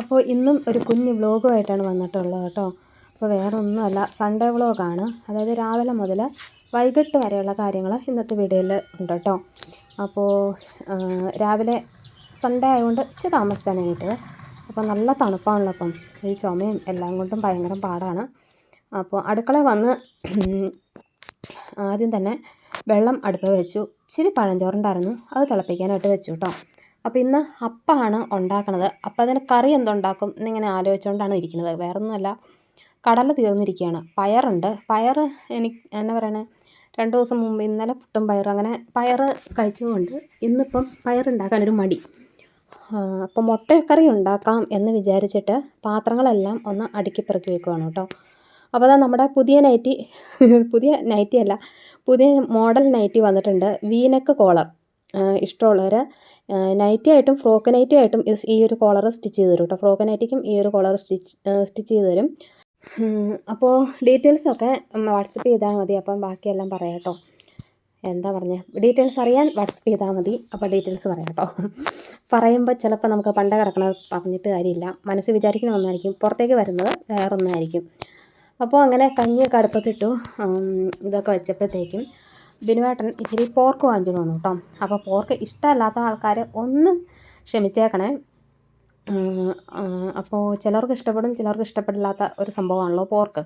അപ്പോൾ ഇന്നും ഒരു കുഞ്ഞ് വ്ലോഗുമായിട്ടാണ് വന്നിട്ടുള്ളത് കേട്ടോ. അപ്പോൾ വേറെ ഒന്നുമല്ല സൺഡേ വ്ലോഗാണ്. അതായത് രാവിലെ മുതൽ വൈകിട്ട് വരെയുള്ള കാര്യങ്ങൾ ഇന്നത്തെ വീഡിയോയിൽ ഉണ്ട് കേട്ടോ. അപ്പോൾ രാവിലെ സൺഡേ ആയതുകൊണ്ട് ഇച്ചിരി താമസിച്ചാണ് എണീറ്റത്. അപ്പോൾ നല്ല തണുപ്പാണല്ലോ അപ്പം. ഈ ചുമയും എല്ലാം കൊണ്ടും ഭയങ്കര പാടാണ്. അപ്പോൾ അടുക്കള വന്ന് ആദ്യം തന്നെ വെള്ളം അടുപ്പ് വെച്ചു. ഇച്ചിരി പഴഞ്ചോറുണ്ടായിരുന്നു. അത് തിളപ്പിക്കാനായിട്ട് വെച്ചു കേട്ടോ. അപ്പോൾ ഇന്ന് അപ്പമാണ് ഉണ്ടാക്കണത്. അപ്പം അതിന് കറി എന്തുണ്ടാക്കും എന്നിങ്ങനെ ആലോചിച്ചുകൊണ്ടാണ് ഇരിക്കുന്നത്. വേറൊന്നുമല്ല. കടല തീർന്നിരിക്കുകയാണ്. പയറുണ്ട്. പയർ എനിക്ക് എന്താ പറയണേ? രണ്ട് ദിവസം മുമ്പ് ഇന്നലെ പുട്ടും പയറും അങ്ങനെ പയർ കഴിച്ചതുകൊണ്ട് ഇന്നിപ്പം പയറുണ്ടാക്കാനൊരു മടി. അപ്പോൾ മുട്ടക്കറി ഉണ്ടാക്കാം എന്ന് വിചാരിച്ചിട്ട് പാത്രങ്ങളെല്ലാം ഒന്ന് അടുക്കി പെറുക്കി വെക്കുവാണ് കേട്ടോ. അപ്പോൾ അതാ നമ്മുടെ പുതിയ നൈറ്റി പുതിയ നൈറ്റി അല്ല പുതിയ മോഡൽ നൈറ്റി വന്നിട്ടുണ്ട്. V neck collar. ഇഷ്ടമുള്ളവർ നൈറ്റി ആയിട്ടും ഫ്രോക്ക് നൈറ്റി ആയിട്ടും ഈ ഒരു കോളർ സ്റ്റിച്ച് ചെയ്ത് തരും കേട്ടോ ഫ്രോക്ക് നൈറ്റിക്കും ഈ ഒരു കോളർ സ്റ്റിച്ച് സ്റ്റിച്ച് ചെയ്ത് തരും. അപ്പോൾ ഡീറ്റെയിൽസൊക്കെ വാട്സപ്പ് ചെയ്താൽ മതി. അപ്പം ബാക്കിയെല്ലാം പറയാം കേട്ടോ എന്താ പറഞ്ഞത് ഡീറ്റെയിൽസ് അറിയാൻ വാട്സപ്പ് ചെയ്താൽ മതി. അപ്പോൾ ഡീറ്റെയിൽസ് പറയാം കേട്ടോ പറയുമ്പോൾ ചിലപ്പോൾ നമുക്ക് പണ്ട കിടക്കണത് പറഞ്ഞിട്ട് കാര്യമില്ല. മനസ്സ് വിചാരിക്കുന്ന ഒന്നായിരിക്കും പുറത്തേക്ക് വരുന്നത് വേറൊന്നായിരിക്കും. അപ്പോൾ അങ്ങനെ കഞ്ഞിയൊക്കെ അടുപ്പത്തിട്ടു ഇതൊക്കെ വെച്ചപ്പോഴത്തേക്കും ബിനുവേട്ടൻ ഇച്ചിരി പോർക്ക് വാങ്ങിച്ചു വന്നു കേട്ടോ അപ്പോൾ പോർക്ക് ഇഷ്ടമല്ലാത്ത ആൾക്കാർ ഒന്ന് ക്ഷമിച്ചേക്കണേ. അപ്പോൾ ചിലർക്ക് ഇഷ്ടപ്പെടും ചിലർക്ക് ഇഷ്ടപ്പെടില്ലാത്ത ഒരു സംഭവമാണല്ലോ പോർക്ക്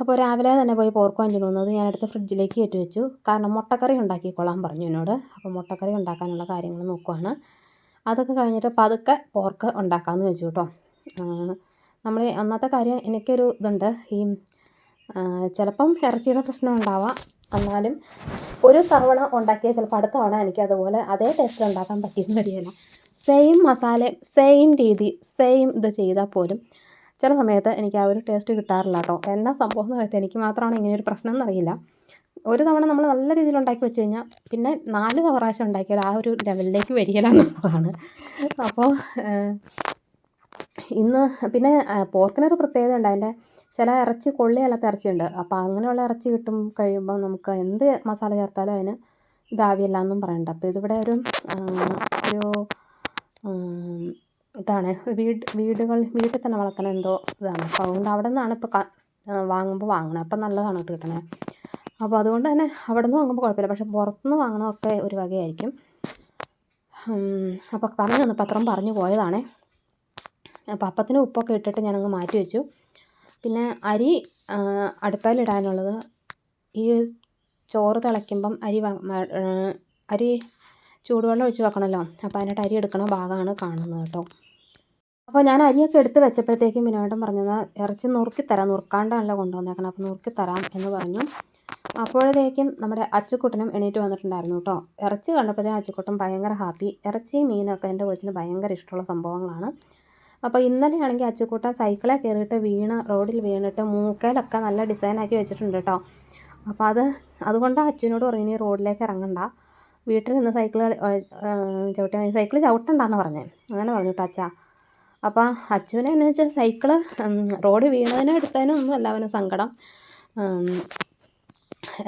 അപ്പോൾ രാവിലെ തന്നെ പോയി പോർക്ക് വാങ്ങിച്ചു വന്നത് ഞാൻ അടുത്ത് ഫ്രിഡ്ജിലേക്ക് കയറ്റി വെച്ചു. കാരണം മുട്ടക്കറി ഉണ്ടാക്കിക്കൊള്ളാൻ പറഞ്ഞു എന്നോട്. അപ്പോൾ മുട്ടക്കറി ഉണ്ടാക്കാനുള്ള കാര്യങ്ങൾ നോക്കുവാണ്. അതൊക്കെ കഴിഞ്ഞിട്ട് പതുക്കെ പോർക്ക് ഉണ്ടാക്കാമെന്ന് വെച്ചു കേട്ടോ നമ്മൾ അന്നത്തെ കാര്യം എനിക്കൊരു ഇതുണ്ട്. ഈ ചിലപ്പം ഇറച്ചിയുടെ പ്രശ്നം ഉണ്ടാവാം. എന്നാലും ഒരു തവണ ഉണ്ടാക്കിയാൽ ചിലപ്പോൾ അടുത്ത തവണ എനിക്ക് അതുപോലെ അതേ ടേസ്റ്റിൽ ഉണ്ടാക്കാൻ പറ്റിയെന്ന് വരികയില്ല സെയിം മസാല സെയിം രീതി സെയിം ഇത് ചെയ്താൽ പോലും ചില സമയത്ത് എനിക്ക് ആ ഒരു ടേസ്റ്റ് കിട്ടാറില്ല കേട്ടോ എന്നാ സംഭവം എന്ന് പറയുന്നത് എനിക്ക് മാത്രമാണ് ഇങ്ങനെ ഒരു പ്രശ്നം എന്നറിയില്ല ഒരു തവണ നമ്മൾ നല്ല രീതിയിൽ ഉണ്ടാക്കി വെച്ച് കഴിഞ്ഞാൽ പിന്നെ നാല് പ്രാവശ്യം ഉണ്ടാക്കിയാൽ ആ ഒരു ലെവലിലേക്ക് വരികയില്ല എന്നുള്ളതാണ്. അപ്പോൾ ഇന്ന് പിന്നെ പോർക്കിനൊരു പ്രത്യേകത ഉണ്ട്. അതിന്റെ ചില ഇറച്ചി കൊള്ളിയല്ലാത്ത ഇറച്ചിയുണ്ട്. അപ്പോൾ അങ്ങനെയുള്ള ഇറച്ചി കിട്ടും കഴിയുമ്പോൾ നമുക്ക് എന്ത് മസാല ചേർത്താലും അതിന് ഇതാവില്ല എന്നും പറയണ്ട. അപ്പോൾ ഇതിവിടെ ഒരു ഒരു ഇതാണ്. വീട് വീടുകൾ വീട്ടിൽ തന്നെ വളർത്തണ എന്തോ ഇതാണ്. അപ്പോൾ അതുകൊണ്ട് അവിടെ നിന്നാണ് ഇപ്പോൾ വാങ്ങുമ്പോൾ വാങ്ങണത് അപ്പം നല്ലതാണ് കേട്ടോ കിട്ടണേ. അപ്പോൾ അതുകൊണ്ട് തന്നെ അവിടെ നിന്ന് വാങ്ങുമ്പോൾ കുഴപ്പമില്ല. പക്ഷേ പുറത്തുനിന്ന് വാങ്ങണതൊക്കെ ഒരു വകയായിരിക്കും. അപ്പോൾ പറഞ്ഞു തന്നു. പത്രം പറഞ്ഞു പോയതാണേ. അപ്പോൾ അപ്പത്തിന് ഉപ്പൊക്കെ ഇട്ടിട്ട് ഞാനങ്ങ് മാറ്റി വെച്ചു. പിന്നെ അരി അടുപ്പയിലിടാനുള്ളത് ഈ ചോറ് തിളയ്ക്കുമ്പം അരി അരി ചൂടുവെള്ളം ഒഴിച്ച് വെക്കണമല്ലോ അപ്പോൾ അതിനായിട്ട് അരി എടുക്കണ ഭാഗമാണ് കാണുന്നത് കേട്ടോ. അപ്പോൾ ഞാൻ അരിയൊക്കെ എടുത്ത് വെച്ചപ്പോഴത്തേക്കും വിനോദം പറഞ്ഞത് ഇറച്ചി നുറുക്കിത്തരാം നുറുക്കാണ്ടാണല്ലോ കൊണ്ടുവന്നേക്കണം. അപ്പോൾ നുറുക്കിത്തരാം എന്ന് പറഞ്ഞു. അപ്പോഴത്തേക്കും നമ്മുടെ അച്ചുക്കുട്ടനും എണീറ്റ് വന്നിട്ടുണ്ടായിരുന്നു കേട്ടോ. ഇറച്ചി കണ്ടപ്പോഴത്തേക്കും അച്ചുക്കുട്ടൻ ഭയങ്കര ഹാപ്പി. ഇറച്ചി മീനൊക്കെ എന്റെ കൊച്ചിന് ഭയങ്കര ഇഷ്ടമുള്ള സംഭവങ്ങളാണ്. അപ്പോൾ ഇന്നലെയാണെങ്കിൽ അച്ചുക്കൂട്ടൻ സൈക്കിളിൽ കയറിയിട്ട് വീണ് റോഡിൽ വീണിട്ട് മൂക്കയിലൊക്കെ നല്ല ഡിസൈനാക്കി വെച്ചിട്ടുണ്ട് കേട്ടോ അപ്പോൾ അത് അതുകൊണ്ട് അച്ഛനോട് പറഞ്ഞു ഇനി റോഡിലേക്ക് ഇറങ്ങണ്ട. വീട്ടിൽ നിന്ന് സൈക്കിൾ ചവിട്ടി സൈക്കിൾ ചവിട്ടണ്ടെന്ന് പറഞ്ഞു. അങ്ങനെ പറഞ്ഞു കേട്ടോ അച്ഛാ. അപ്പോൾ അച്ഛനെ എന്ന് വെച്ചാൽ സൈക്കിൾ റോഡ് വീണതിനും എടുത്തതിനും ഒന്നും അല്ല സങ്കടം.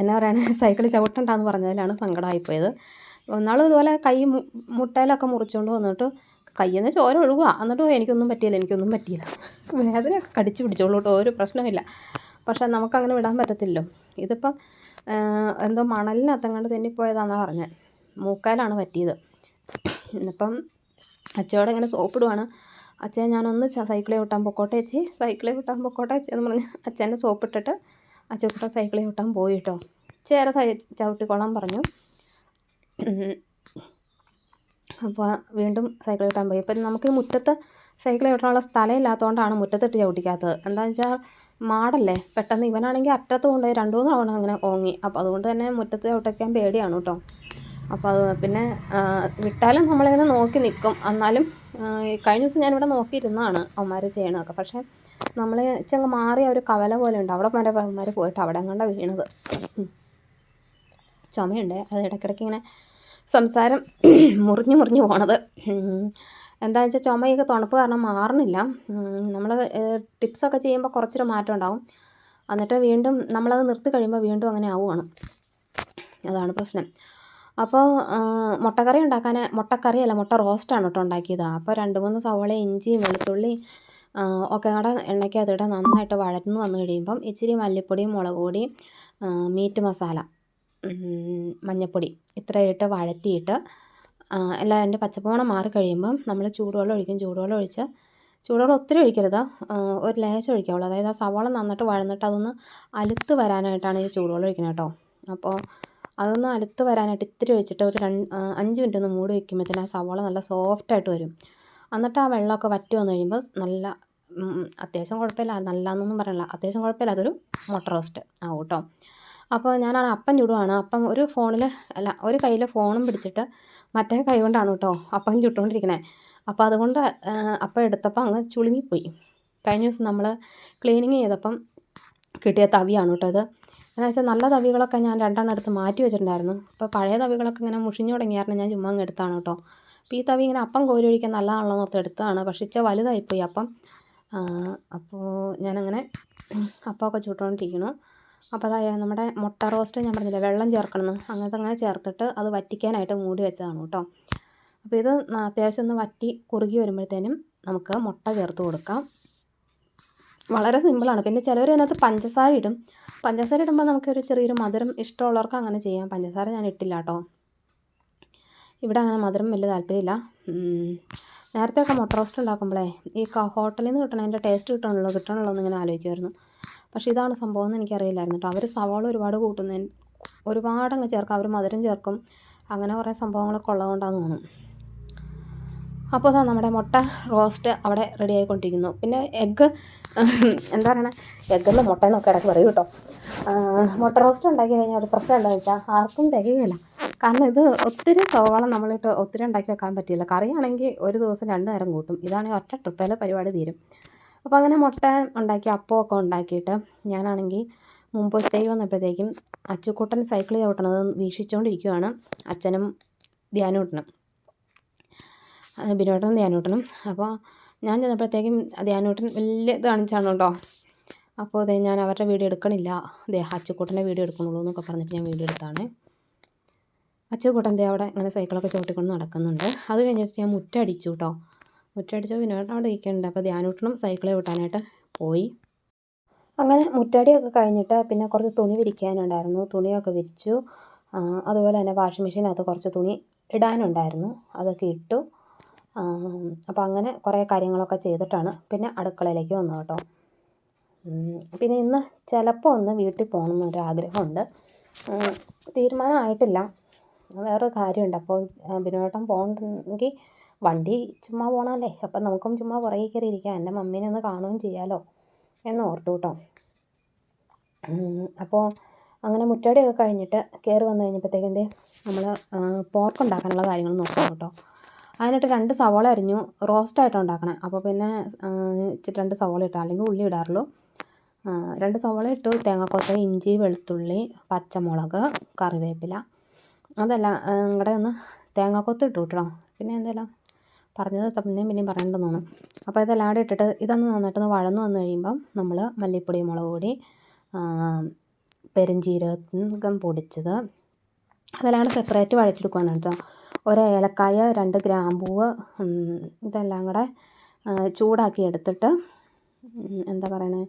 എന്നാ പറയണേ സൈക്കിൾ ചവിട്ടണ്ടെന്ന് പറഞ്ഞതിലാണ് സങ്കടമായിപ്പോയത്. ഒന്നാളും ഇതുപോലെ കൈ മുട്ടയിലൊക്കെ മുറിച്ചുകൊണ്ട് വന്നിട്ട് കയ്യിൽ നിന്ന് ചോര ഒഴുകുക എന്നിട്ട് പറയും എനിക്കൊന്നും പറ്റിയില്ല എനിക്കൊന്നും പറ്റിയില്ല. വേദനയൊക്കെ കടിച്ചു പിടിച്ചോളൂ കേട്ടോ ഒരു പ്രശ്നമില്ല. പക്ഷേ നമുക്കങ്ങനെ വിടാൻ പറ്റത്തില്ലല്ലോ. ഇതിപ്പം എന്തോ മണലിനകത്തങ്ങാണ്ട് തെന്നിപ്പോയതാണെന്നാണ് പറഞ്ഞത് മൂക്കാലാണ് പറ്റിയത്. ഇന്നിപ്പം അച്ഛയോടെ ഇങ്ങനെ സോപ്പിടുവാണ്. അച്ഛൻ ഞാനൊന്ന് സൈക്കിളിൽ വിട്ടാൻ പൊക്കോട്ടെ ചേച്ചി സൈക്കിളിൽ വിട്ടാൻ പൊക്കോട്ടെ അച്ഛൻ എന്ന് പറഞ്ഞ് അച്ഛന്റെ സോപ്പിട്ടിട്ട് അച്ഛക്കുട്ടൻ സൈക്കിളിൽ വിട്ടാൻ പോയി കേട്ടോ. ചേര സൈ ചവിട്ടിക്കൊള്ളാൻ പറഞ്ഞു. അപ്പോൾ വീണ്ടും സൈക്കിൾ ചവിട്ടാൻ പോയി. ഇപ്പം നമുക്ക് മുറ്റത്ത് സൈക്കിൾ ചവിട്ടാനുള്ള സ്ഥലം ഇല്ലാത്തതുകൊണ്ടാണ് മുറ്റത്തിട്ട് ചവിട്ടിക്കാത്തത്. എന്താണെന്ന് വെച്ചാൽ മാടല്ലേ? പെട്ടെന്ന് ഇവനാണെങ്കിൽ അറ്റത്ത് കൊണ്ടുപോയി രണ്ട് മൂന്ന് തവണ അങ്ങനെ ഓങ്ങി. അപ്പോൾ അതുകൊണ്ട് തന്നെ മുറ്റത്ത് ചവിട്ടിക്കാൻ പേടിയാണ് കേട്ടോ അപ്പോൾ അത് പിന്നെ വിട്ടാലും നമ്മളിങ്ങനെ നോക്കി നിൽക്കും എന്നാലും കഴിഞ്ഞ ദിവസം ഞാനിവിടെ നോക്കിയിരുന്നതാണ് അവന്മാർ ചെയ്യണതൊക്കെ. പക്ഷേ നമ്മൾ ചെങ്ങ് മാറി ഒരു കവല പോലെ ഉണ്ട്. അവിടെ വരെ പോയിട്ട് അവിടെ കണ്ട വീണത്. ചുമയുണ്ട്. അത് ഇടയ്ക്കിടയ്ക്ക് ഇങ്ങനെ സംസാരം മുറിഞ്ഞു മുറിഞ്ഞു പോണത്. എന്താ വെച്ചാൽ ചുമയൊക്കെ തണുപ്പ് കാരണം മാറുന്നില്ല നമ്മൾ ടിപ്സൊക്കെ ചെയ്യുമ്പോൾ കുറച്ചൊരു മാറ്റം ഉണ്ടാവും. എന്നിട്ട് വീണ്ടും നമ്മളത് നിർത്തി കഴിയുമ്പോൾ വീണ്ടും അങ്ങനെ ആവുകയാണ് അതാണ് പ്രശ്നം. അപ്പോൾ മുട്ടക്കറി ഉണ്ടാക്കാൻ മുട്ടക്കറി അല്ല മുട്ട റോസ്റ്റാണ് കേട്ടോ ഉണ്ടാക്കിയത്. അപ്പോൾ രണ്ട് മൂന്ന് സവോള ഇഞ്ചി വെളുത്തുള്ളി ഒക്കെ കൂടെ എണ്ണയ്ക്കകത്തിട്ട് നന്നായിട്ട് വഴന്നു വന്നു കഴിയുമ്പം ഇച്ചിരി മല്ലിപ്പൊടിയും മുളക് മീറ്റ് മസാല. മഞ്ഞൾപ്പൊടി ഇത്രയിട്ട് വഴറ്റിയിട്ട് എല്ലാം അതിന്റെ പച്ചപ്പോണം മാറി കഴിയുമ്പം നമ്മൾ ചൂടുവെള്ളം ഒഴിക്കും. ചൂടുവെള്ളം ഒഴിച്ച് ചൂടുവെള്ളം ഒത്തിരി ഒഴിക്കരുത്. ഒരു ലേശം ഒഴിക്കാവുള്ളൂ. അതായത് ആ സവാള നന്നിട്ട് വഴന്നിട്ട് അതൊന്ന് അലുത്ത് വരാനായിട്ടാണ് ഈ ചൂടുവെള്ളം ഒഴിക്കുന്നത് കേട്ടോ. അപ്പോൾ അതൊന്ന് അലുത്ത് വരാനായിട്ട് ഇത്തിരി ഒഴിച്ചിട്ട് ഒരു രണ്ട് അഞ്ച് മിനിറ്റ് ഒന്ന് മൂടി വയ്ക്കുമ്പോഴത്തേന് ആ സവാള നല്ല സോഫ്റ്റായിട്ട് വരും. എന്നിട്ട് ആ വെള്ളമൊക്കെ വറ്റി വന്നു കഴിയുമ്പോൾ നല്ല അത്യാവശ്യം കുഴപ്പമില്ല. നല്ലതെന്നൊന്നും പറയണില്ല അത്യാവശ്യം കുഴപ്പമില്ല. അതൊരു മുട്ട റോസ്റ്റ് ആവും കേട്ടോ അപ്പോൾ ഞാനാണ് അപ്പം ചുടുവാണ്. അപ്പം ഒരു ഫോണിൽ അല്ല ഒരു കയ്യിൽ ഫോണും പിടിച്ചിട്ട് മറ്റേ കൈ കൊണ്ടാണ് കേട്ടോ അപ്പം ചുട്ടുകൊണ്ടിരിക്കണേ. അപ്പോൾ അതുകൊണ്ട് അപ്പം എടുത്തപ്പോൾ അങ്ങ് ചുളുങ്ങിപ്പോയി. കഴിഞ്ഞ ദിവസം നമ്മൾ ക്ലീനിങ് ചെയ്തപ്പം കിട്ടിയ തവിയാണ് കേട്ടോ അത് എന്താ വെച്ചാൽ നല്ല തവികളൊക്കെ ഞാൻ രണ്ടെണ്ണം എടുത്ത് മാറ്റി വെച്ചിട്ടുണ്ടായിരുന്നു. അപ്പോൾ പഴയ തവികളൊക്കെ ഇങ്ങനെ മുഷിഞ്ഞു തുടങ്ങിയായിരുന്നു ഞാൻ ചുമ്മാ അങ്ങ് എടുത്താണ് കേട്ടോ. അപ്പോൾ ഈ തവി ഇങ്ങനെ അപ്പം കോരി ഒഴിക്കാൻ നല്ലതാണല്ലോ എന്നോർത്ത് എടുത്തതാണ്. പക്ഷേ ഇച്ച വലുതായിപ്പോയി അപ്പം. അപ്പോൾ ഞാനങ്ങനെ അപ്പമൊക്കെ ചുട്ടുകൊണ്ടിരിക്കുന്നു. അപ്പോൾ അതായത് നമ്മുടെ മുട്ട റോസ്റ്റ് ഞാൻ പറഞ്ഞില്ലേ വെള്ളം ചേർക്കണമെന്ന്. അങ്ങനത്തെ അങ്ങനെ ചേർത്തിട്ട് അത് വറ്റിക്കാനായിട്ട് മൂടി വെച്ചതാണ് കേട്ടോ. അപ്പോൾ ഇത് അത്യാവശ്യം ഒന്ന് വറ്റി കുറുകി വരുമ്പോഴത്തേനും നമുക്ക് മുട്ട ചേർത്ത് കൊടുക്കാം. വളരെ സിമ്പിളാണ്. പിന്നെ ചിലവർ അതിനകത്ത് പഞ്ചസാര ഇടും. പഞ്ചസാര ഇടുമ്പോൾ നമുക്കൊരു ചെറിയൊരു മധുരം ഇഷ്ടമുള്ളവർക്ക് അങ്ങനെ ചെയ്യാം. പഞ്ചസാര ഞാൻ ഇട്ടില്ല കേട്ടോ. ഇവിടെ അങ്ങനെ മധുരം വലിയ താല്പര്യമില്ല. നേരത്തെ ഒക്കെ മുട്ട റോസ്റ്റ് ഉണ്ടാക്കുമ്പോഴേ ഈ ഹോട്ടലിൽ നിന്ന് കിട്ടണതിന്റെ ടേസ്റ്റ് കിട്ടണമല്ലോ കിട്ടണമല്ലോ എന്നിങ്ങനെ ആലോചിക്കുമായിരുന്നു പക്ഷേ ഇതാണ് സംഭവം എന്ന് എനിക്കറിയില്ലായിരുന്നു കേട്ടോ. അവർ സവാള ഒരുപാട് കൂട്ടുന്നതിന് ഒരുപാട് അങ്ങ് ചേർക്കും. അവർ മധുരം ചേർക്കും. അങ്ങനെ കുറേ സംഭവങ്ങളൊക്കെ ഉള്ളതുകൊണ്ടാണെന്ന് തോന്നുന്നു. അപ്പോൾ അതാ നമ്മുടെ മുട്ട റോസ്റ്റ് അവിടെ റെഡി ആയിക്കൊണ്ടിരിക്കുന്നു. പിന്നെ എഗ്ഗ് എന്താ പറയണേ? എഗ്ഗെന്ന് മുട്ട എന്നൊക്കെ ഇടയ്ക്ക് പറയും കേട്ടോ. മുട്ട റോസ്റ്റ് ഉണ്ടാക്കി കഴിഞ്ഞാൽ ഒരു പ്രശ്നം എന്താണെന്ന് വെച്ചാൽ ആർക്കും തികയില്ല. കാരണം ഇത് ഒത്തിരി സവാള നമ്മളിട്ട് ഒത്തിരി ഉണ്ടാക്കി വെക്കാൻ പറ്റില്ല. കറിയാണെങ്കിൽ ഒരു ദിവസം രണ്ട് നേരം കൂട്ടും. ഇതാണെങ്കിൽ ഒറ്റ ട്രിപ്പേലെ പരിപാടി തീരും. അപ്പോൾ അങ്ങനെ മുട്ട ഉണ്ടാക്കി അപ്പമൊക്കെ ഉണ്ടാക്കിയിട്ട് ഞാനാണെങ്കിൽ മുമ്പ് സ്റ്റേ വന്നപ്പോഴത്തേക്കും അച്ചുക്കുട്ടൻ സൈക്കിൾ ചവിട്ടണത് വീക്ഷിച്ചുകൊണ്ടിരിക്കുകയാണ് അച്ഛനും ധ്യാനൂട്ടനും ബിനോട്ടനും ധ്യാനൂട്ടനും അപ്പോൾ ഞാൻ ചെന്നപ്പോഴത്തേക്കും ധ്യാനൂട്ടൻ വലിയ ഇത് കാണിച്ചാണ് കേട്ടോ. അപ്പോൾ അതെ ഞാൻ അവരുടെ വീഡിയോ എടുക്കണില്ല. അതെ അച്ചുക്കുട്ടന്റെ വീഡിയോ എടുക്കണുള്ളൂ എന്നൊക്കെ പറഞ്ഞിട്ട് ഞാൻ വീഡിയോ എടുത്താണ്. അച്ചുക്കുട്ടൻ ദേ അവിടെ ഇങ്ങനെ സൈക്കിളൊക്കെ ചവിട്ടിക്കൊണ്ട് നടക്കുന്നുണ്ട്. അത് കഴിഞ്ഞിട്ട് ഞാൻ മുറ്റടിച്ചു കേട്ടോ. മുറ്റടിച്ചപ്പോൾ വിനോദം അവിടെ ഇരിക്കുന്നുണ്ട്. അപ്പോൾ ധ്യാനൂട്ടനും സൈക്കിൾ വിട്ടാനായിട്ട് പോയി. അങ്ങനെ മുറ്റടിയൊക്കെ കഴിഞ്ഞിട്ട് പിന്നെ കുറച്ച് തുണി വിരിക്കാനുണ്ടായിരുന്നു. തുണിയൊക്കെ വിരിച്ചു. അതുപോലെ തന്നെ വാഷിംഗ് മെഷീനകത്ത് കുറച്ച് തുണി ഇടാനുണ്ടായിരുന്നു. അതൊക്കെ ഇട്ടു. അപ്പോൾ അങ്ങനെ കുറേ കാര്യങ്ങളൊക്കെ ചെയ്തിട്ടാണ് പിന്നെ അടുക്കളയിലേക്ക് വന്നത് കേട്ടോ. പിന്നെ ഇന്ന് ചിലപ്പോൾ ഒന്ന് വീട്ടിൽ പോകണം എന്നൊരു ആഗ്രഹമുണ്ട് തീരുമാനമായിട്ടില്ല. വേറൊരു കാര്യമുണ്ട്. അപ്പോൾ ബിനോട്ടം പോകണമെങ്കിൽ വണ്ടി ചുമ്മാ പോകണമല്ലേ അപ്പം നമുക്കും ചുമ്മാ പുറകിൽ കയറി ഇരിക്കാം. എന്റെ മമ്മീനെ ഒന്ന് കാണുകയും ചെയ്യാമല്ലോ എന്ന് ഓർത്തു കേട്ടോ അപ്പോൾ അങ്ങനെ മുറ്റടിയൊക്കെ കഴിഞ്ഞിട്ട് കയറി വന്നു കഴിഞ്ഞപ്പോഴത്തേക്കും നമ്മൾ പോർക്ക് ഉണ്ടാക്കാനുള്ള കാര്യങ്ങൾ നോക്കണം കേട്ടോ അതിനായിട്ട് രണ്ട് സവാള അരിഞ്ഞു റോസ്റ്റായിട്ട് ഉണ്ടാക്കണേ. അപ്പോൾ പിന്നെ ഇച്ചിട്ട് രണ്ട് സവാള ഇട്ടാൽ അല്ലെങ്കിൽ ഉള്ളി ഇടാറുള്ളൂ. രണ്ട് സവാള ഇട്ടു. തേങ്ങാക്കൊത്ത ഇഞ്ചി വെളുത്തുള്ളി പച്ചമുളക് കറിവേപ്പില. അതെല്ലാം കൂടെ ഒന്ന് തേങ്ങാക്കൊത്ത് ഇട്ടു കേട്ടോ പിന്നെ എന്തെല്ലാം? പറഞ്ഞത് പിന്നെയും പിന്നെയും പറയണ്ടെന്ന് അപ്പോൾ ഇതെല്ലാം കൂടെ ഇട്ടിട്ട് ഇതൊന്ന് നന്നായിട്ടൊന്ന് വഴന്ന് വന്നു കഴിയുമ്പം നമ്മൾ മല്ലിപ്പൊടി മുളക് പൊടി പെരുംജീരകം പൊടിച്ചത് അതെല്ലാം കൂടെ സെപ്പറേറ്റ് വഴറ്റിയെടുക്കുകയാണ് കേട്ടോ. ഒരു ഏലക്കായ രണ്ട് ഗ്രാമ്പൂവ് ഇതെല്ലാം കൂടെ ചൂടാക്കി എടുത്തിട്ട് എന്താ പറയണേ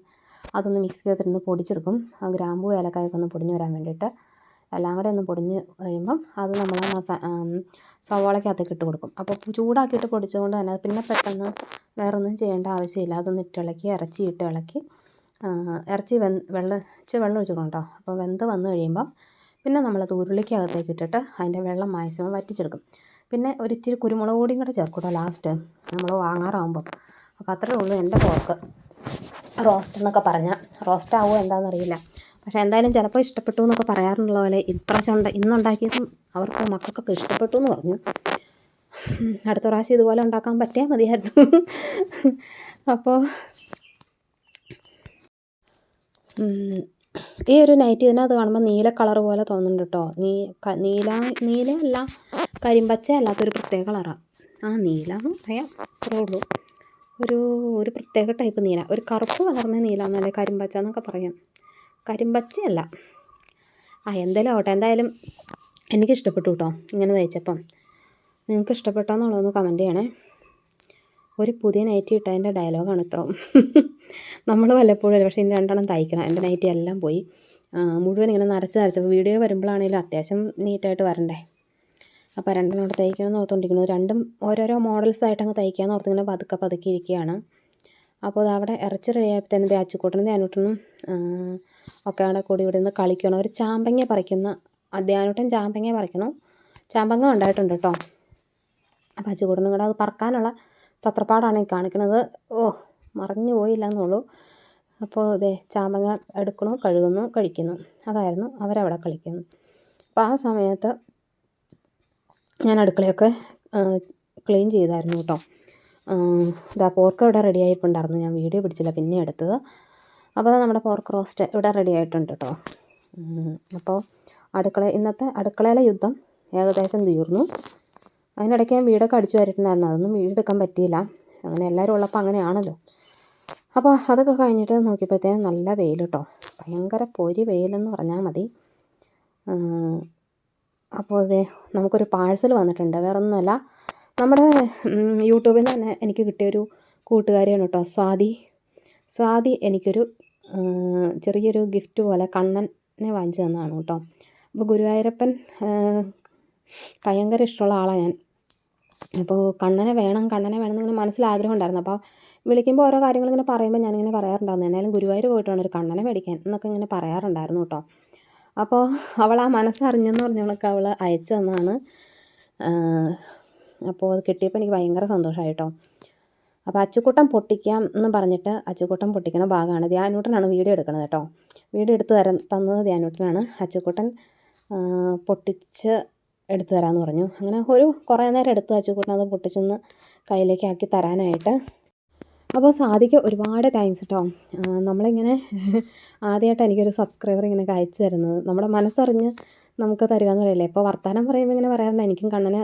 അതൊന്ന് മിക്സ് ചെയ്തിട്ടൊന്ന് പൊടിച്ചെടുക്കും. ആ ഗ്രാമ്പൂ ഏലക്കായൊക്കെ ഒന്ന് പൊടിഞ്ഞ് വരാൻ വേണ്ടിയിട്ട്. എല്ലാം കൂടെ ഒന്ന് പൊടിഞ്ഞ് കഴിയുമ്പം അത് നമ്മൾ മസാ സവാളയ്ക്കകത്തേക്ക് ഇട്ട് കൊടുക്കും. അപ്പോൾ ചൂടാക്കിയിട്ട് പൊടിച്ചതുകൊണ്ട് തന്നെ പിന്നെ പെട്ടെന്ന് വേറൊന്നും ചെയ്യേണ്ട ആവശ്യമില്ല. അതൊന്ന് ഇട്ടിളക്കി ഇറച്ചി ഇട്ട് ഇളക്കി ഇറച്ചി വെ വെള്ളം ഇച്ചിരി വെള്ളം ഒഴിച്ച് കേട്ടോ. അപ്പോൾ വെന്ത് വന്ന് കഴിയുമ്പം പിന്നെ നമ്മൾ അത് ഉരുളിക്കകത്തേക്ക് ഇട്ടിട്ട് അതിന്റെ വെള്ളം മാക്സിമം വറ്റിച്ചെടുക്കും. പിന്നെ ഒരു ഇച്ചിരി കുരുമുളക് പൊടിയും കൂടെ ചേർക്കും കേട്ടോ ലാസ്റ്റ്. നമ്മൾ വാങ്ങാറാകുമ്പം അപ്പോൾ അത്രേ ഉള്ളൂ എന്റെ പോർക്ക് റോസ്റ്റ് എന്നൊക്കെ പറഞ്ഞാൽ റോസ്റ്റ് ആവുമോ എന്താണെന്നറിയില്ല പക്ഷേ എന്തായാലും ചിലപ്പോൾ ഇഷ്ടപ്പെട്ടു എന്നൊക്കെ പറയാറുള്ള പോലെ ഇപ്രാവശ്യം ഉണ്ട് ഇന്നുണ്ടാക്കിയതും അവർക്ക് മക്കൾക്കൊക്കെ ഇഷ്ടപ്പെട്ടു എന്ന് പറഞ്ഞു. അടുത്ത പ്രാവശ്യം ഇതുപോലെ ഉണ്ടാക്കാൻ പറ്റിയാൽ മതിയായിരുന്നു. അപ്പോൾ ഈ ഒരു നൈറ്റ് ഇതിനകത്ത് കാണുമ്പോൾ നീല കളർ പോലെ തോന്നുന്നുണ്ട് കേട്ടോ നീ നീല നീല അല്ല കരിമ്പച്ച അല്ലാത്തൊരു പ്രത്യേക കളറാണ് ആ. നീല എന്ന് പറയാം. അത്രേ ഉള്ളൂ. ഒരു ഒരു പ്രത്യേക ടൈപ്പ് നീല. ഒരു കറുപ്പ് കളർന്ന നീല എന്നല്ലേ കരിമ്പച്ച എന്നൊക്കെ പറയാം. കരിമ്പച്ചയല്ല. ആ എന്തായാലും ആവട്ടെ. എന്തായാലും എനിക്ക് ഇഷ്ടപ്പെട്ടു കേട്ടോ ഇങ്ങനെ തയ്ച്ചപ്പം നിങ്ങൾക്ക് ഇഷ്ടപ്പെട്ടോ എന്നുള്ളതൊന്ന് കമന്റ് ചെയ്യണേ. ഒരു പുതിയ നൈറ്റി ഇട്ടതിന്റെ ഡയലോഗാണ് ഇത്രയും നമ്മൾ വല്ലപ്പോഴും പക്ഷേ ഇനി രണ്ടെണ്ണം തയ്ക്കണം. എന്റെ നൈറ്റി എല്ലാം പോയി. മുഴുവൻ ഇങ്ങനെ നരച്ച് നരച്ചപ്പോൾ വീഡിയോ വരുമ്പോഴാണെങ്കിലും അത്യാവശ്യം നീറ്റായിട്ട് വരണ്ടേ. അപ്പോൾ രണ്ടെണ്ണം കൂടെ തയ്ക്കണം എന്ന് ഓർത്തുകൊണ്ടിരിക്കുന്നു രണ്ടും ഓരോരോ മോഡൽസ് ആയിട്ട് തയ്ക്കാമെന്ന് ഓർത്തിങ്ങനെ പതുക്കെ പതുക്കെ ഇരിക്കുകയാണ്. അപ്പോൾ അത് അവിടെ ഇറച്ചി റെഡിയായപ്പോൾ തന്നെ ദേ അച്ചുക്കൂട്ടനും ധ്യാനൂട്ടനും ഒക്കെ അവിടെ കൂടി ഇവിടെ നിന്ന് കളിക്കണം ഒരു ചാമ്പങ്ങ പറിക്കുന്ന ധ്യാനൂട്ടൻ ചാമ്പങ്ങ പറിക്കണം. ചാമ്പങ്ങ ഉണ്ടായിട്ടുണ്ട് കേട്ടോ. അപ്പോൾ അച്ചുകൂട്ടനും കൂടെ അത് പറക്കാനുള്ള തത്രപ്പാടാണ് ഈ കാണിക്കുന്നത്. ഓ മറിഞ്ഞു പോയില്ല എന്നുള്ളൂ. അപ്പോൾ ഇതേ ചാമ്പങ്ങ എടുക്കണു കഴുകുന്നു കഴിക്കുന്നു. അതായിരുന്നു അവരവിടെ കളിക്കുന്നു അപ്പോൾ ആ സമയത്ത് ഞാൻ അടുക്കളയൊക്കെ ക്ലീൻ ചെയ്തായിരുന്നു കേട്ടോ. ഇതാ പോർക്ക് ഇവിടെ റെഡി ആയിട്ടുണ്ടായിരുന്നു. ഞാൻ വീഡിയോ പിടിച്ചില്ല പിന്നെ എടുത്തത്. അപ്പോൾ അതാ നമ്മുടെ പോർക്ക് റോസ്റ്റ് ഇവിടെ റെഡി ആയിട്ടുണ്ട് കേട്ടോ അപ്പോൾ അടുക്കള ഇന്നത്തെ അടുക്കളയിലെ യുദ്ധം ഏകദേശം തീർന്നു. അതിനിടയ്ക്ക് ഞാൻ വീടൊക്കെ അടിച്ചു വരട്ടുണ്ടായിരുന്നു അതൊന്നും വീടെടുക്കാൻ പറ്റിയില്ല. അങ്ങനെ എല്ലാവരും ഉള്ളപ്പോൾ അങ്ങനെയാണല്ലോ. അപ്പോൾ അതൊക്കെ കഴിഞ്ഞിട്ട് നോക്കിയപ്പോഴത്തേനും നല്ല വെയിൽ കേട്ടോ ഭയങ്കര പൊരി വെയിലെന്ന് പറഞ്ഞാൽ മതി. അപ്പോൾ അതെ നമുക്കൊരു പാഴ്സൽ വന്നിട്ടുണ്ട്. വേറെ ഒന്നുമല്ല നമ്മുടെ യൂട്യൂബിൽ നിന്ന് തന്നെ എനിക്ക് കിട്ടിയൊരു കൂട്ടുകാരിയാണ് കേട്ടോ സ്വാതി. സ്വാതി എനിക്കൊരു ചെറിയൊരു ഗിഫ്റ്റ് പോലെ കണ്ണനെ വാങ്ങിച്ചു തന്നതാണ് കേട്ടോ. അപ്പോൾ ഗുരുവായൂരപ്പൻ ഭയങ്കര ഇഷ്ടമുള്ള ആളാണ് ഞാൻ. അപ്പോൾ കണ്ണനെ വേണം കണ്ണനെ വേണം എന്നിങ്ങനെ മനസ്സിൽ ആഗ്രഹം ഉണ്ടായിരുന്നു. അപ്പോൾ വിളിക്കുമ്പോൾ ഓരോ കാര്യങ്ങൾ ഇങ്ങനെ പറയുമ്പോൾ ഞാനിങ്ങനെ പറയാറുണ്ടായിരുന്നു. എന്നാലും ഗുരുവായൂർ പോയിട്ട് ഒരു കണ്ണനെ മേടിക്കാൻ എന്നൊക്കെ ഇങ്ങനെ പറയാറുണ്ടായിരുന്നു കേട്ടോ. അപ്പോൾ അവൾ ആ മനസ്സറിഞ്ഞെന്ന് പറഞ്ഞവളൊക്കെ അവൾ അയച്ചു തന്നതാണ്. അപ്പോൾ അത് കിട്ടിയപ്പോൾ എനിക്ക് ഭയങ്കര സന്തോഷമായി കേട്ടോ അപ്പോൾ അച്ചുക്കൂട്ടം പൊട്ടിക്കാം എന്ന് പറഞ്ഞിട്ട് അച്ചുക്കൂട്ടം പൊട്ടിക്കണ ഭാഗമാണ് ധ്യാനൂട്ടനാണ് വീഡിയോ എടുക്കുന്നത് കേട്ടോ. വീഡിയോ എടുത്ത് തരാൻ തന്നത് ധ്യാനൂട്ടനാണ്. അച്ചുക്കൂട്ടൻ പൊട്ടിച്ച് എടുത്തു തരാമെന്ന് പറഞ്ഞു. അങ്ങനെ ഒരു കുറേ നേരം എടുത്തു അച്ചുക്കൂട്ടൻ അത് പൊട്ടിച്ചൊന്ന് കയ്യിലേക്ക് ആക്കി തരാനായിട്ട്. അപ്പോൾ സാധിക്ക ഒരുപാട് താങ്ക്സ് കേട്ടോ നമ്മളിങ്ങനെ ആദ്യമായിട്ട് എനിക്കൊരു സബ്സ്ക്രൈബർ ഇങ്ങനെ അയച്ചു തരുന്നത്. നമ്മുടെ മനസ്സറിഞ്ഞ് നമുക്ക് തരിക എന്ന് പറയില്ലേ? ഇപ്പോൾ വർത്തമാനം പറയുമ്പോൾ ഇങ്ങനെ പറയാറുണ്ട്. എനിക്കും കണ്ണന്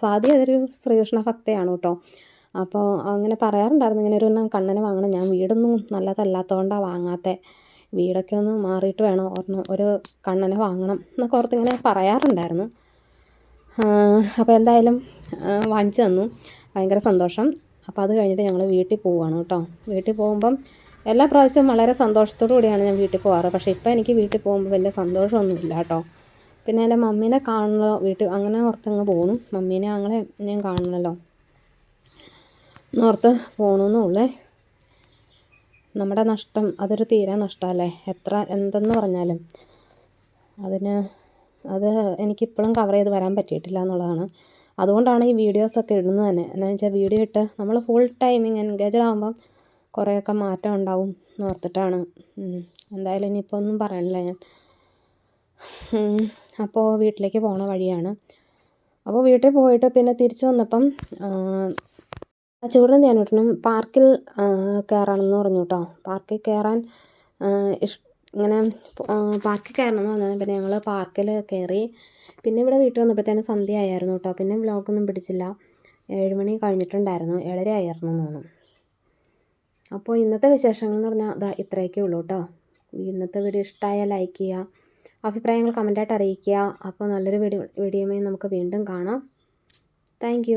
സ്വാതി അതൊരു ശ്രീകൃഷ്ണ ഭക്തയാണ് കേട്ടോ അപ്പോൾ അങ്ങനെ പറയാറുണ്ടായിരുന്നു. ഇങ്ങനെ ഒരു കണ്ണനെ വാങ്ങണം. ഞാൻ വീടൊന്നും നല്ലതല്ലാത്തതുകൊണ്ടാണ് വാങ്ങാത്തത് വീടൊക്കെ ഒന്ന് മാറിയിട്ട് വേണം. ഓർന്ന് ഒരു കണ്ണനെ വാങ്ങണം എന്നൊക്കെ ഓർത്ത് ഇങ്ങനെ പറയാറുണ്ടായിരുന്നു. അപ്പോൾ എന്തായാലും വാങ്ങിച്ചു തന്നു. ഭയങ്കര സന്തോഷം. അപ്പോൾ അത് കഴിഞ്ഞിട്ട് ഞങ്ങൾ വീട്ടിൽ പോവുകയാണ് കേട്ടോ വീട്ടിൽ പോകുമ്പം എല്ലാ പ്രാവശ്യവും വളരെ സന്തോഷത്തോടു കൂടിയാണ് ഞാൻ വീട്ടിൽ പോകാറ് പക്ഷേ ഇപ്പോൾ എനിക്ക് വീട്ടിൽ പോകുമ്പോൾ വലിയ സന്തോഷമൊന്നുമില്ല കേട്ടോ പിന്നെ എന്റെ മമ്മീനെ കാണണമല്ലോ വീട്ടിൽ അങ്ങനെ ഓർത്തങ്ങ് പോകുന്നു. മമ്മീനെ ഞങ്ങളെ ഞാൻ കാണണല്ലോ എന്നോർത്ത് പോകണമെന്നുള്ളേ നമ്മുടെ നഷ്ടം അതൊരു തീരെ നഷ്ടമല്ലേ? എത്ര എന്തെന്ന് പറഞ്ഞാലും. അതിന് അത് എനിക്കിപ്പോഴും കവർ ചെയ്ത് വരാൻ പറ്റിയിട്ടില്ല എന്നുള്ളതാണ്. അതുകൊണ്ടാണ് ഈ വീഡിയോസൊക്കെ ഇടുന്നത് തന്നെ. എന്താണെന്ന് വെച്ചാൽ വീഡിയോ ഇട്ട് നമ്മൾ ഫുൾ ടൈമിങ് എൻഗേജഡ് ആകുമ്പം കുറേയൊക്കെ മാറ്റം ഉണ്ടാവും എന്ന് ഓർത്തിട്ടാണ്. എന്തായാലും ഇനിയിപ്പോൾ ഒന്നും പറയണില്ല ഞാൻ. അപ്പോൾ വീട്ടിലേക്ക് പോണ വഴിയാണ്. അപ്പോൾ വീട്ടിൽ പോയിട്ട് പിന്നെ തിരിച്ചു വന്നപ്പം ചൂടൻ വിട്ടണം പാർക്കിൽ കയറണമെന്ന് പറഞ്ഞു കേട്ടോ. പാർക്കിൽ കയറാൻ ഇഷ് ഇങ്ങനെ പാർക്കിൽ കയറണം എന്ന് പറഞ്ഞാൽ പിന്നെ ഞങ്ങൾ പാർക്കിൽ കയറി പിന്നെ ഇവിടെ വീട്ടിൽ വന്നപ്പോഴത്തേനും സന്ധ്യ ആയിരുന്നു കേട്ടോ. പിന്നെ വ്ലോഗൊന്നും പിടിച്ചില്ല. ഏഴ് മണി കഴിഞ്ഞിട്ടുണ്ടായിരുന്നു. ഏഴര ആയിരുന്നു തോന്നുന്നു. അപ്പോൾ ഇന്നത്തെ വിശേഷങ്ങൾ എന്ന് പറഞ്ഞാൽ അതാ ഇത്രയൊക്കെ ഉള്ളൂ കേട്ടോ. ഇന്നത്തെ വീഡിയോ ഇഷ്ടമായാൽ ലൈക്ക് ചെയ്യുക അഭിപ്രായങ്ങൾ കമന്റായിട്ട് അറിയിക്കുക. അപ്പോൾ നല്ലൊരു വീഡിയോ വീഡിയോയുമായി നമുക്ക് വീണ്ടും കാണാം. താങ്ക്